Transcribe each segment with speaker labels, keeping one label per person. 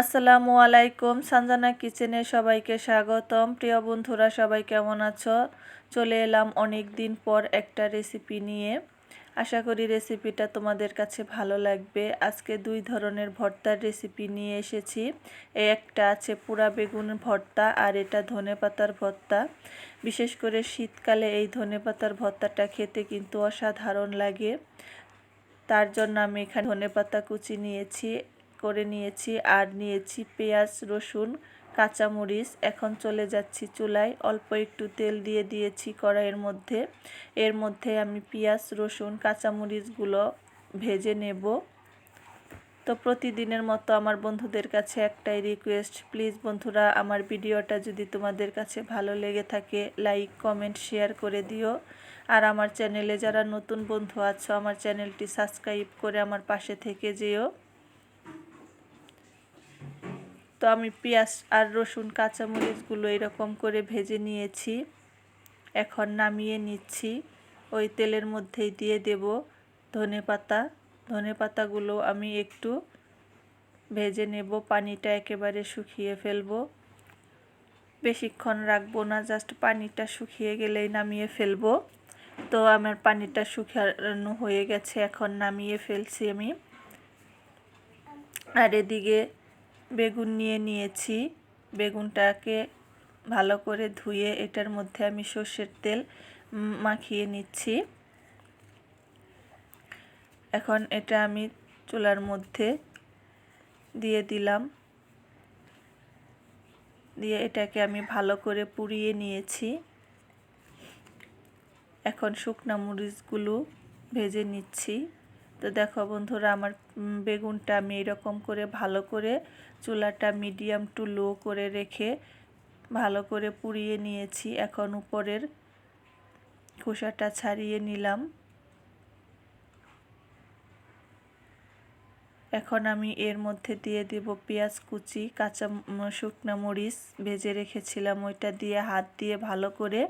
Speaker 1: আসসালামু আলাইকুম, সানজানা কিচেনে সবাইকে স্বাগতম। প্রিয় বন্ধুরা, সবাই কেমন আছো? চলে এলাম অনেক দিন পর একটা রেসিপি নিয়ে। আশা করি রেসিপিটা তোমাদের কাছে ভালো লাগবে। আজকে দুই ধরনের ভর্তার রেসিপি নিয়ে এসেছি। একটা আছে পুরা বেগুন ভর্তা আর এটা ধনে পাতার ভর্তা। বিশেষ করে শীতকালে এই ধনে পাতার ভর্তাটা খেতে কিন্তু অসাধারণ লাগে। তার জন্য আমি এখানে ধনে পাতা কুচি নিয়েছি। করে নিয়েছি, আর নিয়েছি পেঁয়াজ, রসুন, কাঁচামরিচ। এখন চলে যাচ্ছি চুলায়। অল্প একটু তেল দিয়ে দিয়েছি কড়াইয়ের মধ্যে। এর মধ্যে আমি পেঁয়াজ, রসুন, কাঁচামরিচগুলো ভেজে নেব। তো প্রতিদিনের মতো আমার বন্ধুদের কাছে একটাই রিকোয়েস্ট প্লিজ বন্ধুরা, আমার ভিডিওটা যদি তোমাদের কাছে ভালো লেগে থাকে লাইক কমেন্ট শেয়ার করে দিও। আর আমার চ্যানেলে যারা নতুন বন্ধু আছো, আমার চ্যানেলটি সাবস্ক্রাইব করে আমার পাশে থেকে যেও। তো আমি পেঁয়াজ আর রসুন কাঁচামরিচগুলো এরকম করে ভেজে নিয়েছি। এখন নামিয়ে নিচ্ছি। ওই তেলের মধ্যেই দিয়ে দেব ধনে পাতা। ধনে পাতাগুলো আমি একটু ভেজে নেব, পানিটা একেবারে শুকিয়ে ফেলব। বেশিক্ষণ রাখব না, জাস্ট পানিটা শুকিয়ে গেলেই নামিয়ে ফেলব। তো আমার পানিটা শুকানো হয়ে গেছে, এখন নামিয়ে ফেলছি আমি। আর এদিকে বেগুন নিয়ে নিয়েছি। বেগুনটাকে ভালো করে ধুয়ে এটার মধ্যে আমি সর্ষের তেল মাখিয়ে নিচ্ছি। এখন এটা আমি চুলার মধ্যে দিয়ে দিলাম। দিয়ে এটাকে আমি ভালো করে পুড়িয়ে নিয়েছি। এখন শুকনা মরিচগুলো ভেজে নিচ্ছি। তো দেখো বন্ধুরা, আমার বেগুনটা আমি এরকম করে ভালো করে চুলাটা মিডিয়াম টু লো করে রেখে ভালো করে পুড়িয়ে নিয়েছি। এখন উপরের খোসাটা ছাড়িয়ে নিলাম। এখন আমি এর মধ্যে দিয়ে দেব পেঁয়াজ কুচি, কাঁচা শুকনো মরিচ, ভেজে রেখেছিলাম। ওইটা দিয়ে হাত দিয়ে ভালো করে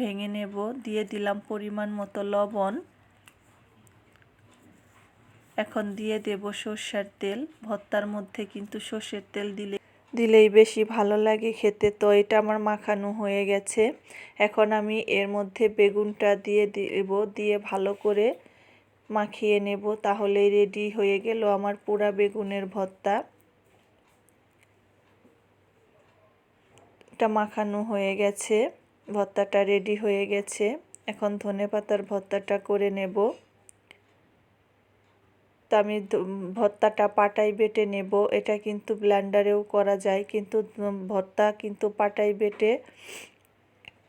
Speaker 1: ভেঙে নেব, দিয়ে দিলাম পরিমাণ মতো লবণ। এখন দিয়ে দেব সর্ষের তেল। ভর্তার মধ্যে কিন্তু সর্ষের তেল দিলে দিলেই বেশি ভালো লাগে খেতে। তো এটা আমার মাখানো হয়ে গেছে। এখন আমি এর মধ্যে বেগুনটা দিয়ে দেব, দিয়ে ভালো করে মাখিয়ে নেব, তাহলেই রেডি হয়ে গেল আমার পুরা বেগুনের ভর্তা। এটা মাখানো হয়ে গেছে। ভর্তাটা রেডি হয়ে গেছে। এখন ধনে পাতার ভর্তাটা করে নেব। তো আমি ভর্তাটা পাটাই বেটে নেব। এটা কিন্তু ব্ল্যান্ডারেও করা যায়, কিন্তু ভর্তা কিন্তু পাটাই বেটে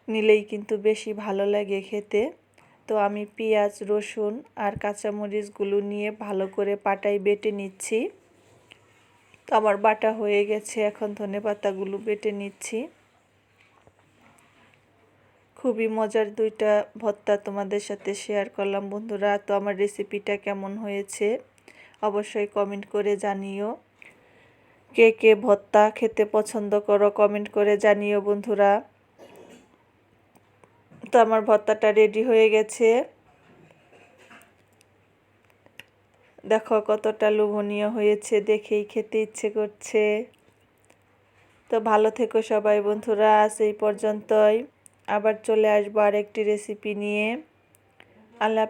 Speaker 1: নিলেই কিন্তু বেশি ভালো লাগে খেতে। তো আমি পেঁয়াজ, রসুন আর কাঁচামরিচগুলো নিয়ে ভালো করে পাটাই বেটে নিচ্ছি। তো আমার বাটা হয়ে গেছে, এখন ধনে পাতাগুলো বেটে নিচ্ছি। খুবই মজার দুইটা ভর্তা তোমাদের সাথে শেয়ার করলাম, বন্ধুরা। তো আমার রেসিপিটা কেমন হয়েছে অবশ্যই কমেন্ট করে জানিও। কে কে ভর্তা খেতে পছন্দ করো কমেন্ট করে জানিও, বন্ধুরা। তো আমার ভর্তাটা রেডি হয়ে গেছে। দেখো কতটা লোভনীয় হয়েছে, দেখেই খেতে ইচ্ছে করছে। তো ভালো থেকো সবাই, বন্ধুরা, আজ এই পর্যন্তই। আবার চলে আসব আরেকটি রেসিপি নিয়ে। আল্লাহ